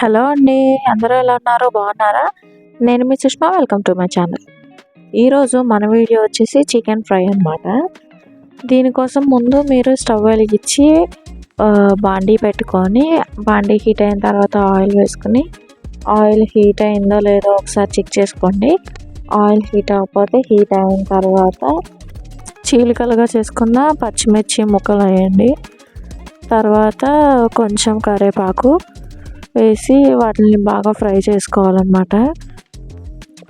Hello అండి అందరూ ఎలా ఉన్నారు? బాగున్నారా? నేను మీ Sushma welcome to my channel. ఈరోజు మన వీడియో వచ్చేసి చికెన్ ఫ్రై అనమాట దీనికోసం ముందు మీరు స్టవ్ వెలిగించి బాండీ పెట్టుకొని బాండీ హీట్ అయిన తర్వాత ఆయిల్ వేసుకుని ఆయిల్ హీట్ అయిందో లేదో ఒకసారి చెక్ చేసుకోండి. ఆయిల్ హీట్ అవ్వకపోతే హీట్ అయిన తర్వాత చీలికలుగా చేసుకున్న పచ్చిమిర్చి ముక్కలు వేయండి. తర్వాత కొంచెం కరివేపాకు వేసి వాటిని బాగా ఫ్రై చేసుకోవాలన్నమాట.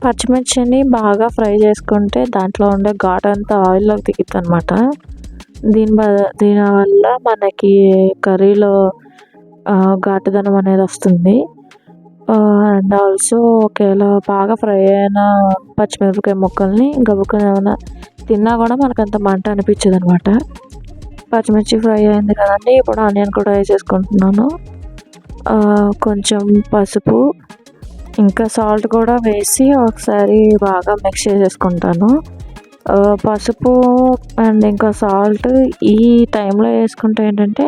పచ్చిమిర్చిని బాగా ఫ్రై చేసుకుంటే దాంట్లో ఉండే ఘాట్ అంతా ఆయిల్లోకి దిగుతుంది అనమాట దీని దీనివల్ల మనకి కర్రీలో ఘాటుదనం అనేది వస్తుంది. అండ్ ఆల్సో ఒకవేళ బాగా ఫ్రై అయిన పచ్చిమిరపకాయ ముక్కల్ని గబుక్కని ఏమైనా తిన్నా కూడా మనకు అంత మంట అనిపించదు అనమాట పచ్చిమిర్చి ఫ్రై అయింది కదండి ఇప్పుడు ఆనియన్ కూడా వేసేసుకుంటున్నాను. కొంచెం పసుపు ఇంకా సాల్ట్ కూడా వేసి ఒకసారి బాగా మిక్స్ చేసేసుకుంటాను. పసుపు అండ్ ఇంకా సాల్ట్ ఈ టైంలో వేసుకుంటే ఏంటంటే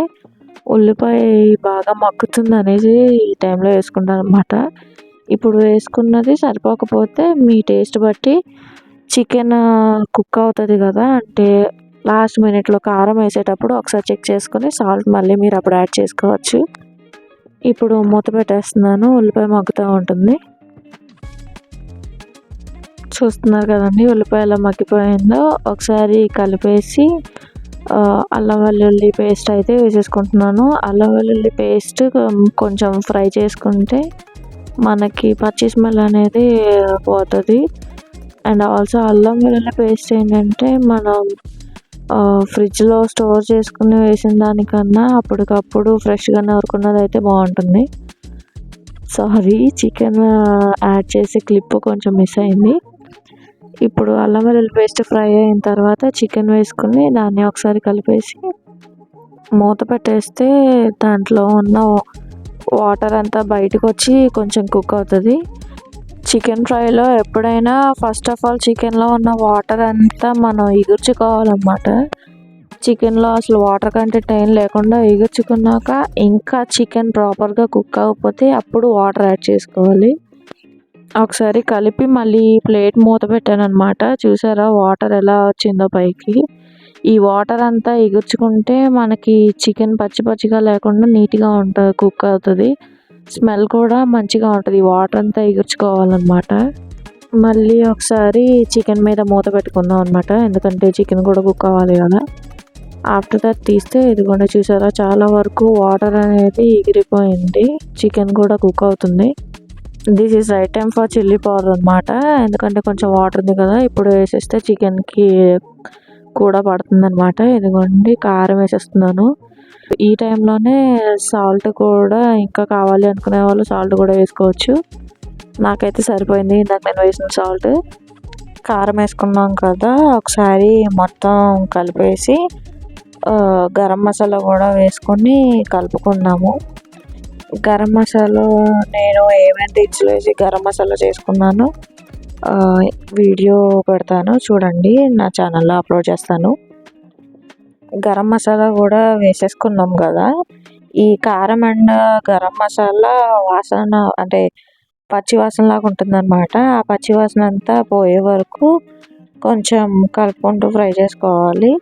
ఉల్లిపాయ బాగా మగ్గుతుంది అనేది ఈ టైంలో వేసుకుంటాను అనమాట ఇప్పుడు వేసుకున్నది సరిపోకపోతే మీ టేస్ట్ బట్టి చికెన్ కుక్ అవుతుంది కదా అంటే లాస్ట్ మినిట్లో కారం వేసేటప్పుడు ఒకసారి చెక్ చేసుకొని సాల్ట్ మళ్ళీ మీరు అప్పుడు యాడ్ చేసుకోవచ్చు. ఇప్పుడు మూత పెట్టేస్తున్నాను. ఉల్లిపాయ మగ్గుతూ ఉంటుంది. చూస్తున్నారు కదండి ఉల్లిపాయ ఎలా మగ్గిపోయిందో. ఒకసారి కలిపేసి అల్లం వెల్లుల్లి పేస్ట్ అయితే వేసేసుకుంటున్నాను. అల్లం వెల్లుల్లి పేస్ట్ కొంచెం ఫ్రై చేసుకుంటే మనకి పచ్చి స్మెల్ అనేది పోతుంది. అండ్ ఆల్సో అల్లం వెల్లుల్లి పేస్ట్ ఏంటంటే మనం ఫ్రిడ్జ్లో స్టోర్ చేసుకుని వేసిన దానికన్నా అప్పటికప్పుడు ఫ్రెష్గా నూరుకున్నది అయితే బాగుంటుంది. సారీ చికెన్ యాడ్ చేసే క్లిప్ కొంచెం మిస్ అయింది. ఇప్పుడు అల్లం వెల్లుల్లి పేస్ట్ ఫ్రై అయిన తర్వాత చికెన్ వేసుకుని దాన్ని ఒకసారి కలిపేసి మూత పెట్టేస్తే దాంట్లో ఉన్న వాటర్ అంతా బయటకు వచ్చి కొంచెం కుక్ అవుతుంది. చికెన్ ఫ్రైలో ఎప్పుడైనా ఫస్ట్ ఆఫ్ ఆల్ చికెన్లో ఉన్న వాటర్ అంతా మనం ఎగుర్చుకోవాలన్నమాట. చికెన్లో అసలు వాటర్ కంటెంట్ ఏం లేకుండా ఎగుర్చుకున్నాక ఇంకా చికెన్ ప్రాపర్గా కుక్ అవ్వకపోతే అప్పుడు వాటర్ యాడ్ చేసుకోవాలి. ఒకసారి కలిపి మళ్ళీ ప్లేట్ మూత పెట్టాను అనమాట చూసారా వాటర్ ఎలా వచ్చిందో పైకి. ఈ వాటర్ అంతా ఎగుర్చుకుంటే మనకి చికెన్ పచ్చి పచ్చిగా లేకుండా నీట్గా ఉంటుంది కుక్ అవుతుంది. స్మెల్ కూడా మంచిగా ఉంటుంది. వాటర్ అంతా ఎగుర్చుకోవాలన్నమాట. మళ్ళీ ఒకసారి చికెన్ మీద మూత పెట్టుకుందాం అనమాట ఎందుకంటే చికెన్ కూడా కుక్ అవ్వాలి కదా. ఆఫ్టర్ దట్ తీస్తే ఇదిగోండి చూసారా చాలా వరకు వాటర్ అనేది ఎగిరిపోయింది. చికెన్ కూడా కుక్ అవుతుంది. This is right time for chilli powder అనమాట ఎందుకంటే కొంచెం వాటర్ ఉంది కదా ఇప్పుడు వేసేస్తే చికెన్కి కూడా పడుతుంది అనమాట ఇదిగోండి కారం వేసేస్తున్నాను. ఈ టైంలోనే సాల్ట్ కూడా ఇంకా కావాలి అనుకునే వాళ్ళు సాల్ట్ కూడా వేసుకోవచ్చు. నాకైతే సరిపోయింది ఇందాక నేను వేసిన సాల్ట్. కారం వేసుకున్నాం కదా ఒకసారి మొత్తం కలిపేసి గరం మసాలా కూడా వేసుకొని కలుపుకున్నాము. గరం మసాలా నేను ఏమేమి దినుసులు వేసి గరం మసాలా చేసుకున్నాను? వీడియో పెడతాను. చూడండి నా ఛానల్లో అప్లోడ్ చేస్తాను. గరం మసాలా కూడా వేసేసుకున్నాం కదా. ఈ కారం అండ్ గరం మసాలా వాసన అంటే పచ్చి వాసనలాగా ఉంటుందన్నమాట. ఆ పచ్చి వాసన అంతా పోయే వరకు కొంచెం కలుపుకుంటూ ఫ్రై చేసుకోవాలి.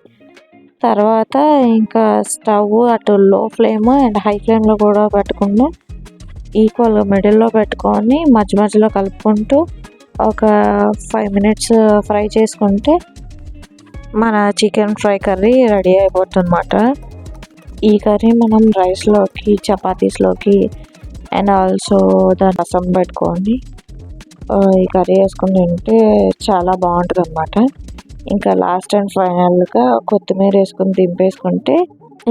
తర్వాత ఇంకా స్టవ్ అటు లో ఫ్లేమ్ అండ్ హై ఫ్లేమ్లో కూడా పెట్టకుండా ఈక్వల్గా మిడిల్లో పెట్టుకొని మధ్య మధ్యలో కలుపుకుంటూ ఒక ఫైవ్ మినిట్స్ ఫ్రై చేసుకుంటే మన చికెన్ ఫ్రై కర్రీ రెడీ అయిపోతుందన్నమాట. ఈ కర్రీ మనం రైస్లోకి చపాతీస్లోకి అండ్ ఆల్సో దాని రసం పెట్టుకొని ఈ కర్రీ వేసుకుని తింటే చాలా బాగుంటుంది అనమాట ఇంకా లాస్ట్ అండ్ ఫైనల్గా కొత్తిమీర వేసుకొని దింపేసుకుంటే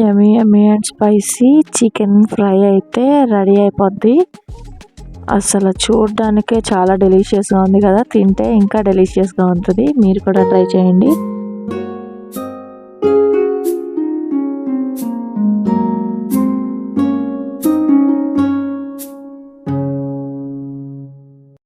ఎమీ ఎమీ అండ్ స్పైసీ చికెన్ ఫ్రై అయితే రెడీ అయిపోద్ది. అసలు చూడడానికే చాలా డెలిషియస్గా ఉంది కదా. తింటే ఇంకా డెలిషియస్గా ఉంటుంది. మీరు కూడా ట్రై చేయండి.